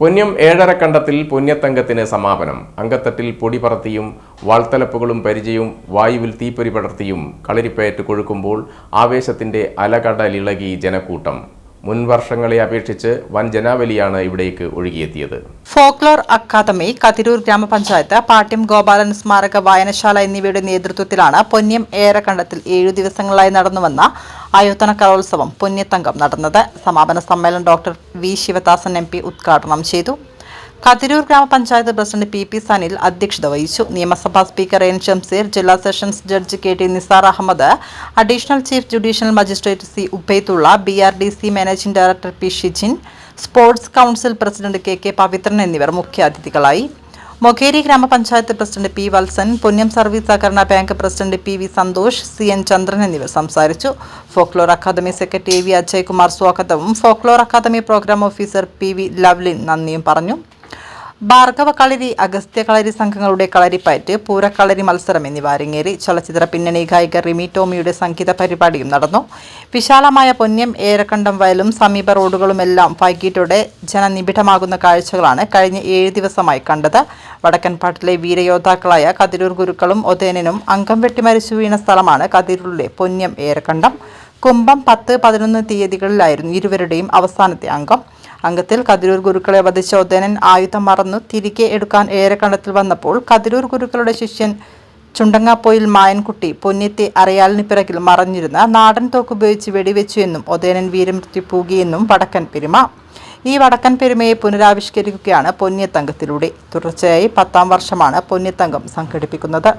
പൊന്നം ഏഴരക്കണ്ടത്തിൽ പുണ്യത്തങ്കത്തിന് സമാപനം. അങ്കത്തട്ടിൽ പൊടി പറത്തിയും വാൾത്തലപ്പുകളും പരിചയവും വായുവിൽ തീപ്പൊരി പടർത്തിയും കളരിപ്പയറ്റ് കൊഴുക്കുമ്പോൾ ആവേശത്തിന്റെ അലകടലിളകി ജനക്കൂട്ടം. മുൻ വർഷങ്ങളെ അപേക്ഷിച്ച് വൻ ജനാവലിയാണ് ഇവിടേക്ക് ഒഴുകിയെത്തിയത്. ഫോക്ലോർ അക്കാദമി കതിരൂർ ഗ്രാമപഞ്ചായത്ത് പാട്യം ഗോപാലൻ സ്മാരക വായനശാല എന്നിവയുടെ നേതൃത്വത്തിലാണ് പൊന്നം ഏറെക്കണ്ടത്തിൽ ഏഴു ദിവസങ്ങളായി നടന്നുവന്ന ആയോധന കലോത്സവം പൊന്യത്തങ്കം നടന്നത്. സമാപന സമ്മേളനം ഡോക്ടർ വി ശിവദാസൻ എം ഉദ്ഘാടനം ചെയ്തു. കതിരൂർ ഗ്രാമപഞ്ചായത്ത് പ്രസിഡന്റ് പി പി സനിൽ അധ്യക്ഷത വഹിച്ചു. നിയമസഭാ സ്പീക്കർ എൻ ഷംസീർ ജില്ലാ sessions judge K T Nisar Ahammed additional chief judicial magistrate C Ubaidulla B R D C managing director P Shijin sports council president K K Pavithran എന്നിവർ മുഖ്യാതിഥികളായി. മൊഖേരി ഗ്രാമപഞ്ചായത്ത് president P Valsan പുണ്യം service സഹകരണ bank president P V Santhosh C N Chandran എന്നിവർ സംസാരിച്ചു. Folklore academy secretary A V Ajaykumar സ്വാഗതവും folklore academy programme officer P V Lovlin നന്ദിയും പറഞ്ഞു. ഭാർഗവ കളരി അഗസ്ത്യ കളരി സംഘങ്ങളുടെ കളരിപ്പയറ്റ് പൂരക്കളരി മത്സരം എന്നിവ അരങ്ങേറി ചലച്ചിത്ര പിന്നണി ഗായിക റിമി ടോമിയുടെ സംഗീത പരിപാടിയും നടന്നു. വിശാലമായ പൊന്നം ഏരക്കണ്ടം വയലും സമീപ റോഡുകളുമെല്ലാം വൈകിട്ടോടെ ജനനിബിഡമാകുന്ന കാഴ്ചകളാണ് കഴിഞ്ഞ ഏഴ് ദിവസമായി കണ്ടത്. വടക്കൻപാട്ടിലെ വീരയോദ്ധാക്കളായ കതിരൂർ ഗുരുക്കളും ഒതേനനും അംഗം വെട്ടി മരിച്ചു വീണ സ്ഥലമാണ് കതിരൂരിലെ പൊന്നം ഏരക്കണ്ടം. കുംഭം പത്ത് പതിനൊന്ന് തീയതികളിലായിരുന്നു ഇരുവരുടെയും അവസാനത്തെ അംഗം. അംഗത്തിൽ കതിരൂർ ഗുരുക്കളെ വധിച്ച ഉദയനൻ ആയുധം മറന്നു തിരികെ എടുക്കാൻ ഏറെ കണ്ടത്തിൽ വന്നപ്പോൾ കതിരൂർ ഗുരുക്കളുടെ ശിഷ്യൻ ചുണ്ടങ്ങാപ്പോയിൽ മായൻകുട്ടി പൊന്നിത്തെ അറിയാലിന് പിറകിൽ മറഞ്ഞിരുന്ന നാടൻ തോക്കുപയോഗിച്ച് വെടിവെച്ചു എന്നും ഉദയനൻ വീരമൃത്യു പൂകിയെന്നും വടക്കൻ പെരുമ. ഈ വടക്കൻ പെരുമയെ പുനരാവിഷ്കരിക്കുകയാണ് പൊന്നിയത്തങ്കത്തിലൂടെ തുടർച്ചയായി പത്താം വർഷമാണ് പൊന്നിയത്തങ്കം സംഘടിപ്പിക്കുന്നത്.